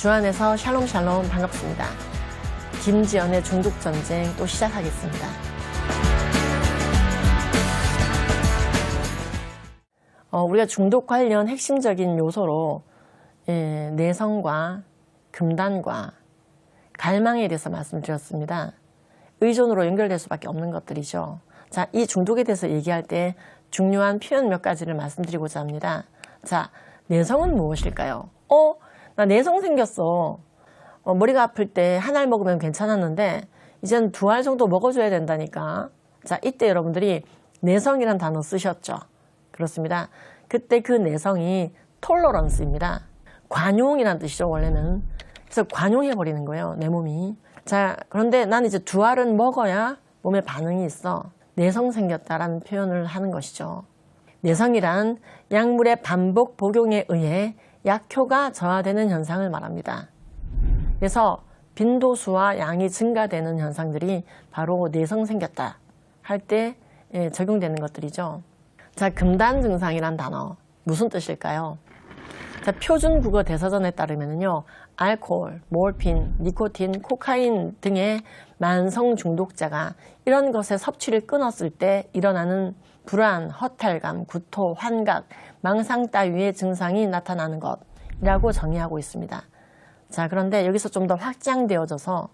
주안에서 샬롬 샬롬 반갑습니다. 김지연의 중독 전쟁 또 시작하겠습니다. 어, 우리가 중독 관련 핵심적인 요소로 예, 내성과 금단과 갈망에 대해서 말씀드렸습니다. 의존으로 연결될 수밖에 없는 것들이죠. 자, 이 중독에 대해서 얘기할 때 중요한 표현 몇 가지를 말씀드리고자 합니다. 자, 내성은 무엇일까요? 어, 나 내성 생겼어. 어, 머리가 아플 때 한 알 먹으면 괜찮았는데 이제는 두 알 정도 먹어줘야 된다니까. 자, 이때 여러분들이 내성이란 단어 쓰셨죠. 그렇습니다. 그때 그 내성이 톨러런스입니다. 관용이란 뜻이죠, 원래는. 그래서 관용해버리는 거예요, 내 몸이. 자, 그런데 난 이제 두 알은 먹어야 몸에 반응이 있어. 내성 생겼다라는 표현을 하는 것이죠. 내성이란 약물의 반복 복용에 의해 약효가 저하되는 현상을 말합니다. 그래서 빈도수와 양이 증가되는 현상들이 바로 내성 생겼다 할때 예, 적용되는 것들이죠. 자, 금단 증상이란 단어 무슨 뜻일까요? 자, 표준 국어 대사전에 따르면요. 알코올, 모르핀, 니코틴, 코카인 등의 만성 중독자가 이런 것의 섭취를 끊었을 때 일어나는 불안, 허탈감, 구토, 환각, 망상 따위의 증상이 나타나는 것이라고 정의하고 있습니다. 자, 그런데 여기서 좀 더 확장되어져서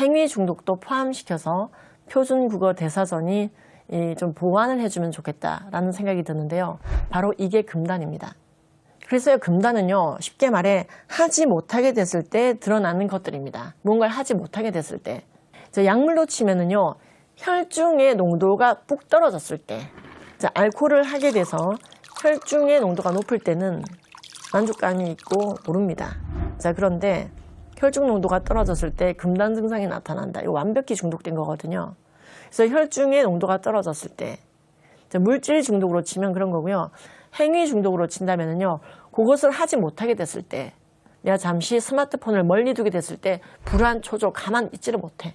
행위 중독도 포함시켜서 표준 국어 대사전이 이좀 보완을 해주면 좋겠다라는 생각이 드는데요. 바로 이게 금단입니다. 그래서 금단은요, 쉽게 말해 하지 못하게 됐을 때 드러나는 것들입니다. 뭔가를 하지 못하게 됐을 때. 자, 약물로 치면은요, 혈중의 농도가 뚝 떨어졌을 때. 자, 알코올을 하게 돼서 혈중의 농도가 높을 때는 만족감이 있고 모릅니다. 자, 그런데 혈중 농도가 떨어졌을 때 금단 증상이 나타난다. 이거 완벽히 중독된 거거든요. 그래서 혈중의 농도가 떨어졌을 때 자, 물질 중독으로 치면 그런 거고요. 행위 중독으로 친다면은요. 그것을 하지 못하게 됐을 때 내가 잠시 스마트폰을 멀리 두게 됐을 때 불안, 초조, 가만 있지를 못해.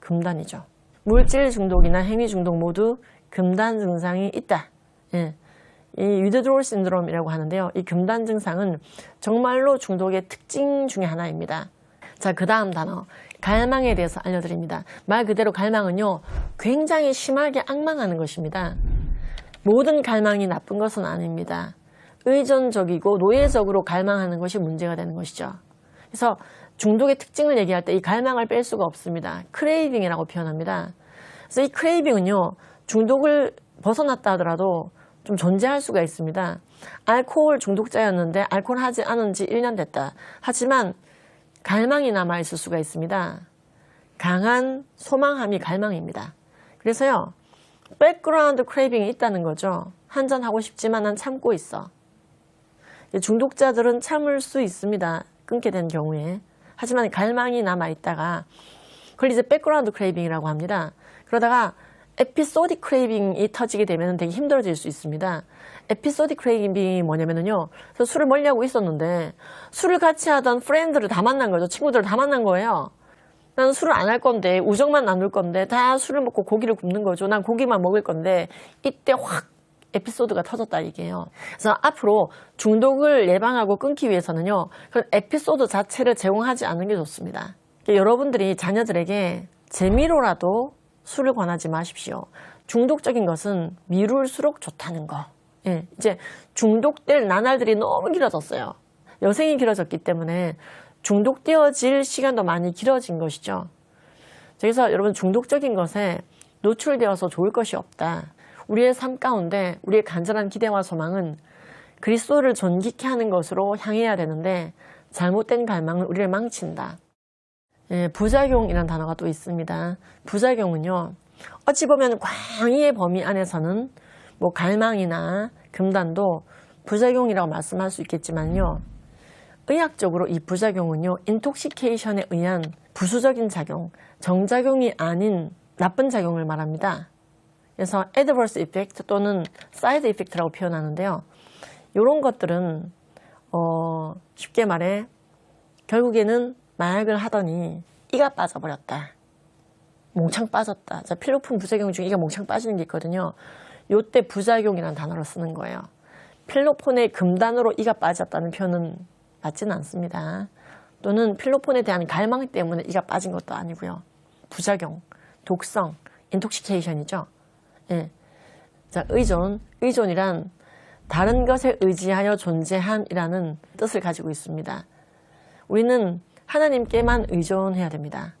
금단이죠. 물질 중독이나 행위 중독 모두 금단 증상이 있다. 예. 이 위드드롤 신드롬이라고 하는데요. 이 금단 증상은 정말로 중독의 특징 중에 하나입니다. 자, 그 다음 단어. 갈망에 대해서 알려드립니다. 말 그대로 갈망은요, 굉장히 심하게 악망하는 것입니다. 모든 갈망이 나쁜 것은 아닙니다. 의존적이고 노예적으로 갈망하는 것이 문제가 되는 것이죠. 그래서 중독의 특징을 얘기할 때 이 갈망을 뺄 수가 없습니다. 크레이빙이라고 표현합니다. 그래서 이 크레이빙은요, 중독을 벗어났다 하더라도 좀 존재할 수가 있습니다. 알코올 중독자였는데 알코올 하지 않은 지 1년 됐다. 하지만 갈망이 남아 있을 수가 있습니다. 강한 소망함이 갈망입니다. 그래서요, 백그라운드 크레이빙이 있다는 거죠. 한잔 하고 싶지만 난 참고 있어. 중독자들은 참을 수 있습니다. 끊게 된 경우에. 하지만 갈망이 남아 있다가 그걸 이제 백그라운드 크레이빙이라고 합니다. 그러다가 에피소딕 크레이빙이 터지게 되면 되게 힘들어질 수 있습니다. 에피소딕 크레이빙이 뭐냐면요. 술을 멀리 하고 있었는데 술을 같이 하던 프렌드를 다 만난 거죠. 친구들을 다 만난 거예요. 나는 술을 안 할 건데 우정만 나눌 건데 다 술을 먹고 고기를 굽는 거죠. 난 고기만 먹을 건데 이때 확 에피소드가 터졌다 이게요. 그래서 앞으로 중독을 예방하고 끊기 위해서는요. 그 에피소드 자체를 제공하지 않는 게 좋습니다. 여러분들이 자녀들에게 재미로라도 술을 권하지 마십시오. 중독적인 것은 미룰수록 좋다는 거. 예, 이제 중독될 나날들이 너무 길어졌어요. 여생이 길어졌기 때문에 중독되어질 시간도 많이 길어진 것이죠. 그래서 여러분 중독적인 것에 노출되어서 좋을 것이 없다. 우리의 삶 가운데 우리의 간절한 기대와 소망은 그리스도를 존귀케 하는 것으로 향해야 되는데 잘못된 갈망은 우리를 망친다. 예, 부작용이라는 단어가 또 있습니다. 부작용은요, 어찌 보면 광의의 범위 안에서는 뭐 갈망이나 금단도 부작용이라고 말씀할 수 있겠지만요, 의학적으로 이 부작용은요, 인톡시케이션에 의한 부수적인 작용, 정작용이 아닌 나쁜 작용을 말합니다. 그래서 adverse effect 또는 side effect라고 표현하는데요. 이런 것들은 어, 쉽게 말해 결국에는 마약을 하더니 이가 빠져버렸다. 몽창 빠졌다. 자, 필로폰 부작용 중에 이가 몽창 빠지는 게 있거든요. 요때 부작용이라는 단어를 쓰는 거예요. 필로폰의 금단으로 이가 빠졌다는 표현은 맞지는 않습니다. 또는 필로폰에 대한 갈망 때문에 이가 빠진 것도 아니고요. 부작용, 독성, 인톡시케이션이죠. 예. 자, 의존. 의존이란 다른 것에 의지하여 존재함이라는 뜻을 가지고 있습니다. 우리는 하나님께만 의존해야 됩니다.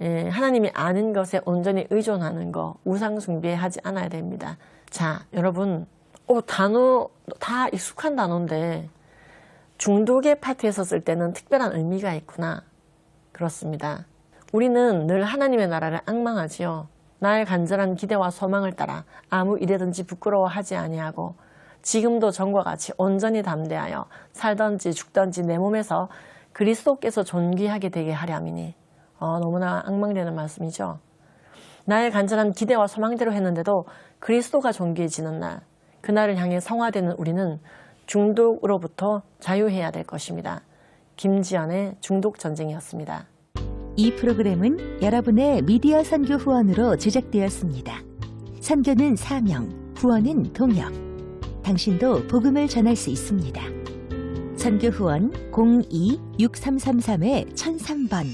예, 하나님이 아는 것에 온전히 의존하는 거, 우상 숭배하지 않아야 됩니다. 자, 여러분, 어, 단어, 다 익숙한 단어인데, 중독의 파트에서 쓸 때는 특별한 의미가 있구나. 그렇습니다. 우리는 늘 하나님의 나라를 악망하지요. 나의 간절한 기대와 소망을 따라 아무 일에든지 부끄러워하지 아니하고 지금도 전과 같이 온전히 담대하여 살던지 죽던지 내 몸에서 그리스도께서 존귀하게 되게 하렴이니 어, 너무나 악망되는 말씀이죠. 나의 간절한 기대와 소망대로 했는데도 그리스도가 존귀해지는 날, 그날을 향해 성화되는 우리는 중독으로부터 자유해야 될 것입니다. 김지연의 중독 전쟁이었습니다. 이 프로그램은 여러분의 미디어 선교 후원으로 제작되었습니다. 선교는 사명, 후원은 동역. 당신도 복음을 전할 수 있습니다. 선교 후원 02-6333-1003번